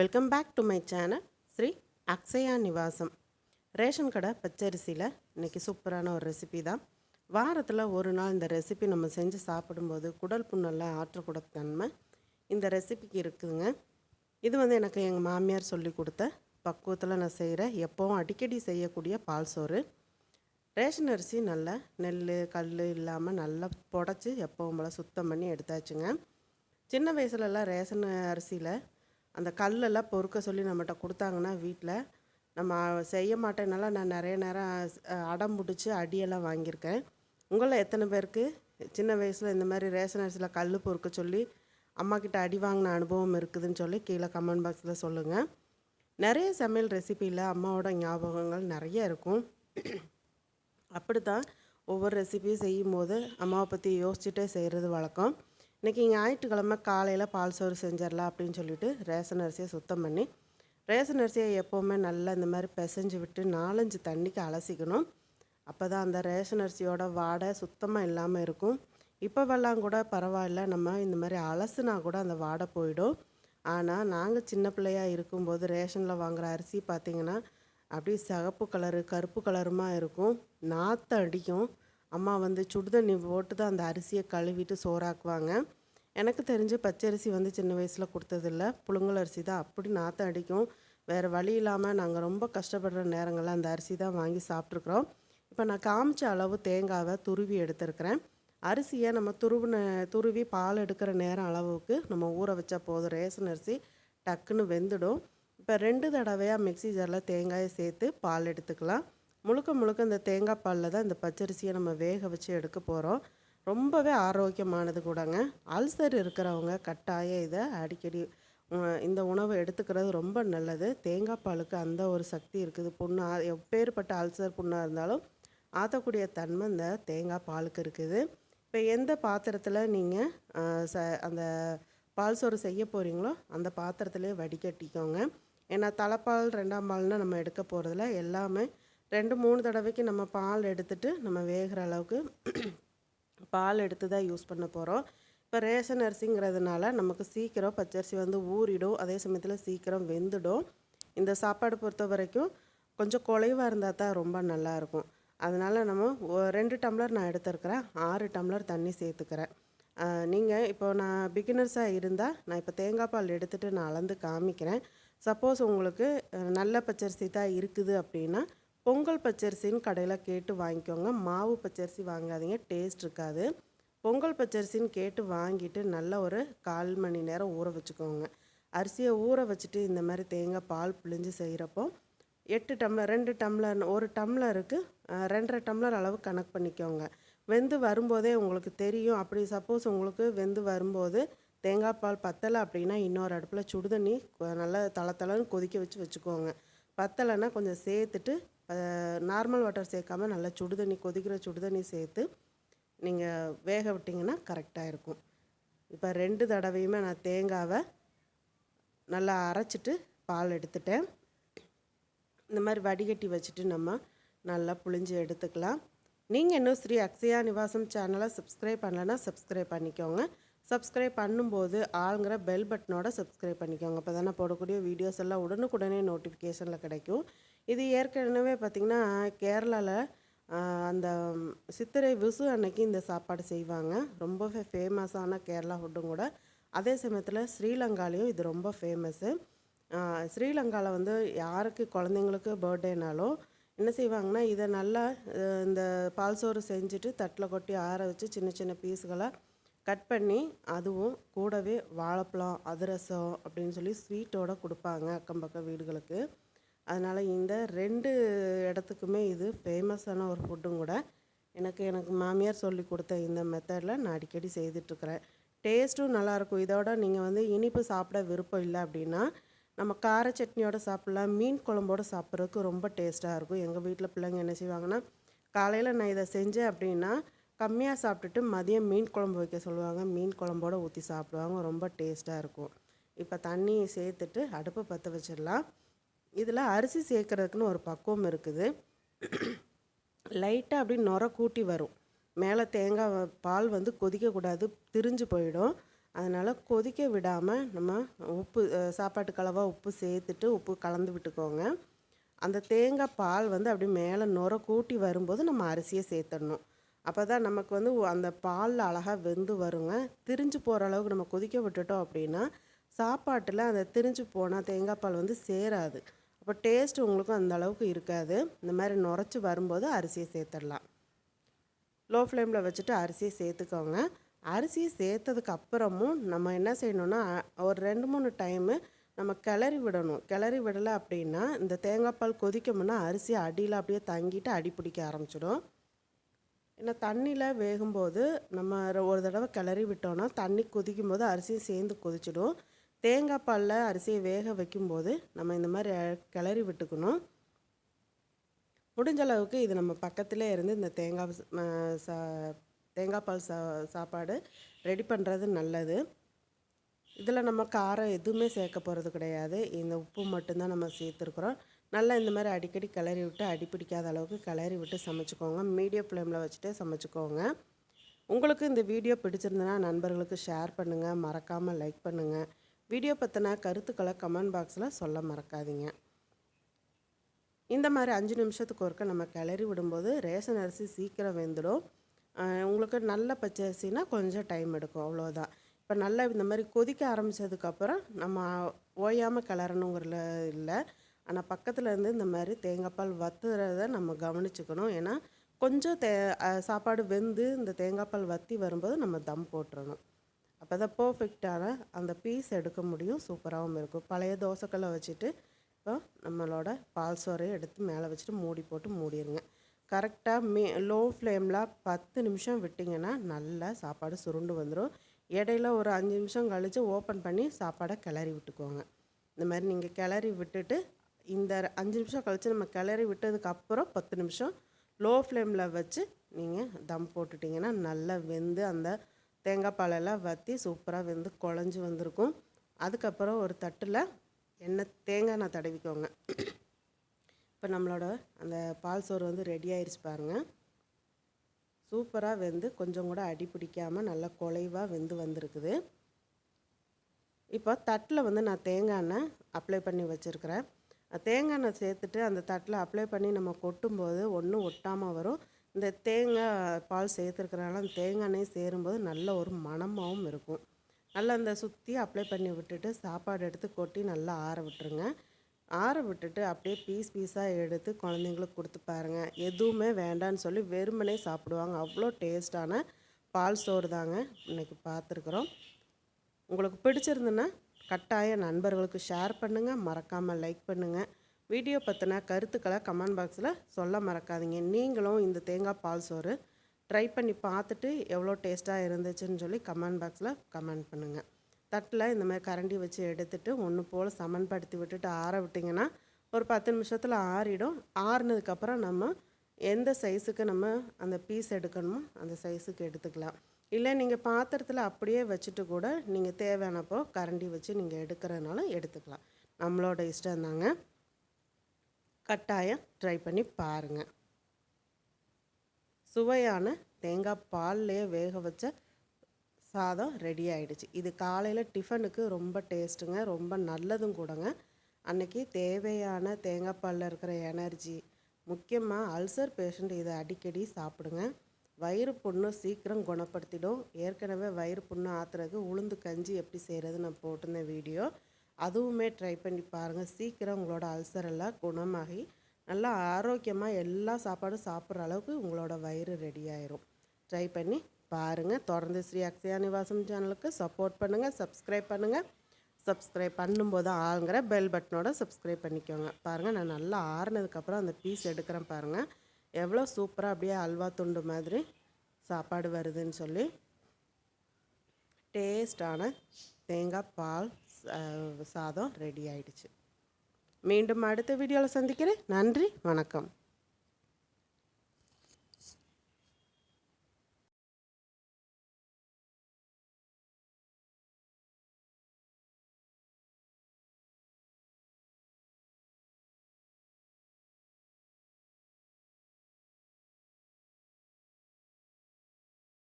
Welcome back to my channel Sri Akshaya Nivasam ration கடை பச்சரிசியில் இன்றைக்கி சூப்பரான ஒரு ரெசிபி தான். வாரத்தில் ஒரு நாள் இந்த ரெசிபி நம்ம செஞ்சு சாப்பிடும்போது குடல் புண்ணெல்லாம் ஆற்றக்கூட தன்மை இந்த ரெசிபிக்கு இருக்குதுங்க. இது வந்து எனக்கு எங்கள் மாமியார் சொல்லி கொடுத்த பக்குவத்தில் நான் செய்கிற எப்போவும் அடிக்கடி செய்யக்கூடிய பால் சோறு. ரேஷன் அரிசி நல்லா நெல் கல் இல்லாமல் நல்லா புடச்சி எப்போவும் போல் சுத்தம் பண்ணி எடுத்தாச்சுங்க. சின்ன வயசுலலாம் ரேஷன் அரிசியில் அந்த கல்லெல்லாம் பொறுக்க சொல்லி நம்மகிட்ட கொடுத்தாங்கன்னா வீட்டில் நம்ம செய்ய மாட்டேனால நான் நிறைய நேரம் அடம் பிடிச்சி அடியெல்லாம் வாங்கியிருக்கேன். உங்களில் எத்தனை பேருக்கு? சின்ன வயசில் இந்த மாதிரி ரேஷன் அரிசியில் கல் பொறுக்க சொல்லி அம்மாக்கிட்ட அடி வாங்கின அனுபவம் இருக்குதுன்னு சொல்லி கீழே கமெண்ட் பாக்ஸில் சொல்லுங்கள் நிறைய சமையல் ரெசிப்பியில் அம்மாவோட ஞாபகங்கள் நிறைய இருக்கும். அப்படி தான் ஒவ்வொரு ரெசிபியும் செய்யும் போது அம்மாவை பற்றி யோசிச்சுட்டே செய்கிறது வழக்கம். இன்றைக்கி ஞாயிற்றுக்கிழமை காலையில் பால் சோறு செஞ்சிடலாம் அப்படின்னு சொல்லிட்டு ரேஷன் அரிசியை சுத்தம் பண்ணி ரேஷன் அரிசியை எப்போவுமே நல்லா இந்த மாதிரி பிசைஞ்சு விட்டு நாலஞ்சு தண்ணிக்கு அலசிக்கணும். அப்போ தான் அந்த ரேஷன் அரிசியோட வாடை சுத்தமாக இல்லாமல் இருக்கும். இப்போவெல்லாம் கூட பரவாயில்ல நம்ம இந்த மாதிரி அலசுனா கூட அந்த வாடை போயிடும். ஆனால் நாங்கள் சின்ன பிள்ளையாக இருக்கும்போது ரேஷனில் வாங்குகிற அரிசி பார்த்திங்கன்னா அப்படியே சிகப்பு கலரு கருப்பு கலருமாக இருக்கும். நாற்றம் அடிக்கும். அம்மா வந்து சுடுதண்ணி போட்டு தான் அந்த அரிசியை கழுவிட்டு சோறாக்குவாங்க. எனக்கு தெரிஞ்சு பச்சரிசி வந்து சின்ன வயசில் கொடுத்ததில்ல. புழுங்கல் அரிசி தான். அப்படி நாற்றம் அடிக்கும். வேறு வழி இல்லாமல் நாங்கள் ரொம்ப கஷ்டப்படுற நேரங்களில் அந்த அரிசி தான் வாங்கி சாப்பிட்ருக்குறோம் இப்போ நான் காமிச்ச அளவு தேங்காவை துருவி எடுத்திருக்கிறேன். அரிசியை நம்ம துருவின துருவி பால் எடுக்கிற நேரம் அளவுக்கு நம்ம ஊற வச்சா போதும். ரேஷன் அரிசி டக்குன்னு வெந்துடும். இப்போ ரெண்டு தடவையாக மிக்ஸி ஜாரில் தேங்காயை சேர்த்து பால் எடுத்துக்கலாம். முழுக்க முழுக்க இந்த தேங்காய் பாலில் தான் இந்த பச்சரிசியை நம்ம வேக வச்சு எடுக்க போகிறோம் ரொம்பவே ஆரோக்கியமானது கூடங்க. அல்சர் இருக்கிறவங்க கட்டாயம் இதை அடிக்கடி இந்த உணவை எடுத்துக்கிறது ரொம்ப நல்லது. தேங்காய் பாலுக்கு அந்த ஒரு சக்தி இருக்குது. புண்ணு எப்பேற்பட்ட அல்சர் புண்ணாக இருந்தாலும் ஆற்றக்கூடிய தன்மை இந்த தேங்காய் பாலுக்கு இருக்குது. இப்போ எந்த பாத்திரத்தில் நீங்கள் ச அந்த பால் சோறு செய்ய போகிறீங்களோ அந்த பாத்திரத்துலேயே வடிகட்டிக்கோங்க. ஏன்னா தலைப்பால் ரெண்டாம் பால்னால் நம்ம எடுக்க போகிறதுல எல்லாமே ரெண்டு மூணு தடவைக்கு நம்ம பால் எடுத்துட்டு நம்ம வேகிற அளவுக்கு பால் எடுத்து தான் யூஸ் பண்ண போகிறோம் இப்போ ரேஷன் அரிசிங்கிறதுனால நமக்கு சீக்கிரம் பச்சரிசி வந்து ஊறிடும். அதே சமயத்தில் சீக்கிரம் வெந்துடும். இந்த சாப்பாடு பொறுத்த வரைக்கும் கொஞ்சம் குலைவாக இருந்தால் தான் ரொம்ப நல்லாயிருக்கும் அதனால் நம்ம ஒ- ரெண்டு டம்ளர் நான் எடுத்திருக்கிறேன். ஆறு டம்ளர் தண்ணி சேர்த்துக்கிறேன். நீங்கள் இப்போ நான் பிகினர்ஸாக இருந்தால் நான் இப்போ தேங்காய் பால் எடுத்துகிட்டு நான் அளந்து காமிக்கிறேன். சப்போஸ் உங்களுக்கு நல்ல பச்சரிசி தான் இருக்குது அப்படின்னா பொங்கல் பச்சரிசின்னு கடையில் கேட்டு வாங்கிக்கோங்க. மாவு பச்சரிசி வாங்காதீங்க. டேஸ்ட் இருக்காது. பொங்கல் பச்சரிசின்னு கேட்டு வாங்கிட்டு நல்ல ஒரு கால் மணி நேரம் ஊற வச்சுக்கோங்க. அரிசியை ஊற வச்சுட்டு இந்த மாதிரி தேங்காய் பால் பிழிஞ்சு செய்கிறப்போ எட்டு டம்ளர் ரெண்டு டம்ளர் ஒரு டம்ளருக்கு ரெண்டரை டம்ளர் அளவு கணக்கு பண்ணிக்கோங்க. வெந்து வரும்போதே உங்களுக்கு தெரியும். அப்படி சப்போஸ் உங்களுக்கு வெந்து வரும்போது தேங்காய் பால் பத்தலை அப்படின்னா இன்னொரு அடுப்பில் சுடுதண்ணி நல்லா தள தளன்னு கொதிக்க வச்சு வச்சுக்கோங்க. பத்தலைன்னா கொஞ்சம் சேர்த்துட்டு நார்மல் வாட்டர் சேர்க்காம நல்லா சுடுதண்ணி கொதிக்கிற சுடுதண்ணி சேர்த்து நீங்கள் வேக விட்டிங்கன்னா கரெக்டாக இருக்கும். இப்போ ரெண்டு தடவையுமே நான் தேங்காவை நல்லா அரைச்சிட்டு பால் எடுத்துட்டேன். இந்த மாதிரி வடிகட்டி வச்சுட்டு நம்ம நல்லா புழிஞ்சு எடுத்துக்கலாம். நீங்கள் இன்னும் ஸ்ரீ அக்ஷயா நிவாசம் சேனலை சப்ஸ்கிரைப் பண்ணலைன்னா சப்ஸ்கிரைப் பண்ணிக்கோங்க. சப்ஸ்கிரைப் பண்ணும்போது ஆளுங்கிற பெல் பட்டனோட சப்ஸ்கிரைப் பண்ணிக்கோங்க. அப்போ தானே போடக்கூடிய வீடியோஸ் எல்லாம் உடனுக்குடனே நோட்டிஃபிகேஷனில் கிடைக்கும். இது ஏற்கனவே பார்த்திங்கன்னா கேரளாவில் அந்த சித்திரை விசு அன்னைக்கு இந்த சாப்பாடு செய்வாங்க. ரொம்பவே ஃபேமஸான கேரளா ஃபுட்டும் கூட. அதே சமயத்தில் ஸ்ரீலங்காலையும் இது ரொம்ப ஃபேமஸ்ஸு ஸ்ரீலங்காவில் வந்து யாருக்கு குழந்தைங்களுக்கு பர்த்டேனாலும் என்ன செய்வாங்கன்னா இதை நல்லா இந்த பால் சோறு செஞ்சுட்டு தட்டில் கொட்டி ஆற வச்சு சின்ன சின்ன பீஸுகளாக கட் பண்ணி அதுவும் கூடவே வாழைப்பழம் அதிரசம் அப்படின்னு சொல்லி ஸ்வீட்டோட கொடுப்பாங்க அக்கம் பக்கம் வீடுகளுக்கு. அதனால் இந்த ரெண்டு இடத்துக்குமே இது ஃபேமஸான ஒரு ஃபுட்டும் கூட. எனக்கு எனக்கு மாமியார் சொல்லி கொடுத்த இந்த மெத்தடில் நான் அடிக்கடி செய்துட்ருக்குறேன் டேஸ்ட்டும் நல்லாயிருக்கும் இதோட நீங்கள் வந்து இனிப்பு சாப்பிட விருப்பம் இல்லை அப்படின்னா நம்ம கார சட்னியோடு சாப்பிட்லாம் மீன் குழம்போடு சாப்பிட்றதுக்கு ரொம்ப டேஸ்ட்டாக இருக்கும். எங்கள் வீட்டில் பிள்ளைங்க என்ன செய்வாங்கன்னா காலையில் நான் இதை செஞ்சேன் அப்படின்னா கம்மியாக சாப்பிட்டுட்டு மதியம் மீன் குழம்பு வைக்க சொல்லுவாங்க. மீன் குழம்போடு ஊற்றி சாப்பிடுவாங்க. ரொம்ப டேஸ்ட்டாக இருக்கும். இப்போ தண்ணி சேர்த்துட்டு அடுப்பை பற்ற வச்சிடலாம். இதில் அரிசி சேர்க்குறதுக்குன்னு ஒரு பக்குவம் இருக்குது. லைட்டாக அப்படி நுர கூட்டி வரும். மேலே தேங்காய் பால் வந்து கொதிக்கக்கூடாது திரிஞ்சு போயிடும். அதனால் கொதிக்க விடாமல் நம்ம உப்பு சாப்பாட்டு சாப்பாட்டுக்கு அளவாக உப்பு சேர்த்துட்டு உப்பு கலந்து விட்டுக்கோங்க. அந்த தேங்காய் பால் வந்து அப்படியே மேலே நுர கூட்டி வரும்போது நம்ம அரிசியை சேர்த்துடணும். அப்போ தான் நமக்கு வந்து அந்த பாலில் அழகாக வெந்து வருங்க. திரிஞ்சு போகிற அளவுக்கு நம்ம கொதிக்க விட்டுட்டோம் அப்படின்னா சாப்பாட்டில் அந்த திரிஞ்சு போனால் தேங்காய் பால் வந்து சேராது. அப்போ டேஸ்ட் உங்களுக்கும் அந்த அளவுக்கு இருக்காது. இந்த மாதிரி நுரைச்சி வரும்போது அரிசியை சேர்த்துடலாம். லோ ஃப்ளேமில் வச்சுட்டு அரிசியை சேர்த்துக்கோங்க. அரிசியை சேர்த்ததுக்கு அப்புறமும் நம்ம என்ன செய்யணும்னா ஒரு ரெண்டு மூணு டைமு நம்ம கிளறி விடணும். கிளறி விடலை அப்படின்னா இந்த தேங்காய் பால் கொதிக்கமுன்னா அரிசி அடியில் அப்படியே தங்கிட்டு அடி பிடிக்க ஆரம்பிச்சிடும். ஏன்னா தண்ணியில் வேகும்போது நம்ம ஒரு தடவை கிளறி விட்டோம்னா தண்ணி கொதிக்கும் போது அரிசியும் சேர்ந்து கொதிச்சிடும். தேங்காய் பாலில் அரிசியை வேக வைக்கும்போது நம்ம இந்த மாதிரி கிளறி விட்டுக்கணும். முடிஞ்ச அளவுக்கு இது நம்ம பக்கத்திலே இருந்து இந்த தேங்காய் சா தேங்காய் பால் சா சாப்பாடு ரெடி பண்ணுறது நல்லது. இதில் நம்ம காரம் எதுவுமே சேர்க்க போகிறது கிடையாது. இந்த உப்பு மட்டும்தான் நம்ம சேர்த்துருக்குறோம். நல்லா இந்த மாதிரி அடிக்கடி கிளறி விட்டு அடி பிடிக்காத அளவுக்கு கிளறி விட்டு சமைச்சிக்கோங்க. மீடியம் ஃப்ளேமில் வச்சுட்டு சமைச்சிக்கோங்க. உங்களுக்கு இந்த வீடியோ பிடிச்சிருந்தனா நண்பர்களுக்கு ஷேர் பண்ணுங்கள் மறக்காமல் லைக் பண்ணுங்கள் வீடியோ பற்றின கருத்துக்களை கமெண்ட் பாக்ஸில் சொல்ல மறக்காதீங்க. இந்த மாதிரி அஞ்சு நிமிஷத்துக்கு ஒருக்க நம்ம கிளறி விடும்போது ரேஷன் அரிசி சீக்கிரம் வெந்துடும். உங்களுக்கு நல்ல பச்சை அரிசினா கொஞ்சம் டைம் எடுக்கும். அவ்வளோதான் இப்போ நல்லா இந்த மாதிரி கொதிக்க ஆரம்பித்ததுக்கப்புறம் நம்ம ஓயாமல் கிளறணுங்கிறல இல்லை. ஆனால் பக்கத்தில் இருந்து இந்த மாதிரி தேங்காய் பால் வத்துறத நம்ம கவனிச்சுக்கணும். ஏன்னா கொஞ்சம் தே சாப்பாடு வெந்து இந்த தேங்காய் பால் வத்தி வரும்போது நம்ம தம் போட்டுறணும். அப்போ தான் பர்ஃபெக்டான அந்த பீஸ் எடுக்க முடியும். சூப்பராகவும் இருக்கும். பழைய தோசைக்கல்லை வச்சுட்டு இப்போ நம்மளோட பால் சோறையை எடுத்து மேலே வச்சுட்டு மூடி போட்டு மூடிடுங்க கரெக்டாக மீ லோ ஃப்ளேமில் பத்து நிமிஷம் விட்டிங்கன்னா நல்லா சாப்பாடு சுருண்டு வந்துடும் இடையில ஒரு அஞ்சு நிமிஷம் கழித்து ஓப்பன் பண்ணி சாப்பாடை கிளறி விட்டுக்கோங்க. இந்த மாதிரி நீங்கள் கிளறி விட்டுட்டு இந்த அஞ்சு நிமிஷம் கழித்து நம்ம கிளறி விட்டதுக்கு அப்புறம் பத்து நிமிஷம் லோ ஃப்ளேமில் வச்சு நீங்கள் தம் போட்டுட்டிங்கன்னா நல்லா வெந்து அந்த தேங்காய் பாலெல்லாம் வற்றி சூப்பராக வெந்து குழஞ்சி வந்திருக்கும். அதுக்கப்புறம் ஒரு தட்டில் எண்ணெய் தேங்காய் நான் தடவிக்கோங்க. இப்போ நம்மளோட அந்த பால் சோறு வந்து ரெடி ஆயிடுச்சு பாருங்கள் சூப்பராக வெந்து கொஞ்சம் கூட அடி பிடிக்காமல் நல்லா குலைவாக வெந்து வந்திருக்குது. இப்போ தட்டில் வந்து நான் தேங்காய் எண்ணெய் அப்ளை பண்ணி வச்சுருக்கிறேன். தேங்காய் எண்ணெய் சேர்த்துட்டு அந்த தட்டில் அப்ளை பண்ணி நம்ம கொட்டும்போது ஒன்றும் ஒட்டாமல் வரும். இந்த தேங்காய் பால் சேர்த்துருக்கறனால அந்த தேங்காய் எண்ணெய் சேரும்போது நல்ல ஒரு மணமாகவும் இருக்கும். நல்லா அந்த சுற்றி அப்ளை பண்ணி விட்டுட்டு சாப்பாடு எடுத்து கொட்டி நல்லா ஆற விட்டுருங்க. ஆற விட்டுட்டு அப்படியே பீஸ் பீஸாக எடுத்து குழந்தைங்களுக்கு கொடுத்து பாருங்கள் எதுவுமே வேண்டான்னு சொல்லி வெறுமனே சாப்பிடுவாங்க. அவ்வளோ டேஸ்டான பால் சோறு தாங்க இன்னைக்கு பார்த்துருக்குறோம். உங்களுக்கு பிடிச்சிருந்துன்னா கட்டாய நண்பர்களுக்கு ஷேர் பண்ணுங்கள் மறக்காமல் லைக் பண்ணுங்கள் வீடியோ பற்றின கருத்துக்களை கமெண்ட் பாக்ஸில் சொல்ல மறக்காதீங்க. நீங்களும் இந்த தேங்காய் பால் சோறு ட்ரை பண்ணி பார்த்துட்டு எவ்வளோ டேஸ்ட்டாக இருந்துச்சுன்னு சொல்லி கமெண்ட் பாக்ஸில் கமெண்ட் பண்ணுங்கள் தட்டில் இந்த மாதிரி கரண்டி வச்சு எடுத்துட்டு ஒன்று போல் சமன்படுத்தி விட்டுட்டு ஆற விட்டிங்கன்னா ஒரு பத்து நிமிஷத்தில் ஆறிடும். ஆறுனதுக்கப்புறம் நம்ம எந்த சைஸுக்கு நம்ம அந்த பீஸ் எடுக்கணுமோ அந்த சைஸுக்கு எடுத்துக்கலாம். இல்லை நீங்கள் பாத்திரத்தில் அப்படியே வச்சுட்டு கூட நீங்கள் தேவையானப்போ கரண்டி வச்சு நீங்கள் எடுக்கிறதுனால எடுத்துக்கலாம். நம்மளோட இஷ்டம் தாங்க. கட்டாயம் ட்ரை பண்ணி பாருங்கள் சுவையான தேங்காய் பால்லையே வேக வச்ச சாதம் ரெடி ஆயிடுச்சு. இது காலையில் டிஃபனுக்கு ரொம்ப டேஸ்ட்டுங்க ரொம்ப நல்லதும் கூடங்க. அன்னைக்கு தேவையான தேங்காய் பாலில் இருக்கிற எனர்ஜி முக்கியமாக அல்சர் பேஷண்ட் இதை அடிக்கடி சாப்பிடுங்க. வயிறு புண்ணு சீக்கிரம் குணப்படுத்திடும். ஏற்கனவே வயிறு புண்ணு ஆத்துறதுக்கு உளுந்து கஞ்சி எப்படி செய்கிறது நான் போட்டிருந்தேன் வீடியோ. அதுவுமே ட்ரை பண்ணி பாருங்கள் சீக்கிரம் உங்களோட அல்சர் எல்லாம் குணமாகி நல்லா ஆரோக்கியமாக எல்லா சாப்பாடும் சாப்பிட்ற அளவுக்கு உங்களோட வயிறு ரெடி ஆயிரும். ட்ரை பண்ணி பாருங்கள் தொடர்ந்து ஸ்ரீ அக்ஷயா நிவாசம் சேனலுக்கு சப்போர்ட் பண்ணுங்கள் சப்ஸ்கிரைப் பண்ணுங்கள் சப்ஸ்கிரைப் பண்ணும்போது ஆளுங்கிற பெல் பட்டனோட சப்ஸ்கிரைப் பண்ணிக்கோங்க. பாருங்கள் நான் நல்லா ஆறுனதுக்கப்புறம் அந்த பீஸ் எடுக்கிறேன் பாருங்கள் எவ்வளோ சூப்பராக அப்படியே அல்வா துண்டு மாதிரி சாப்பாடு வருதுன்னு சொல்லி டேஸ்டான தேங்காய் பால் சாதம் ரெடி ஆயிடுச்சு. மீண்டும் அடுத்த வீடியோவில் சந்திக்கிறேன். நன்றி வணக்கம்.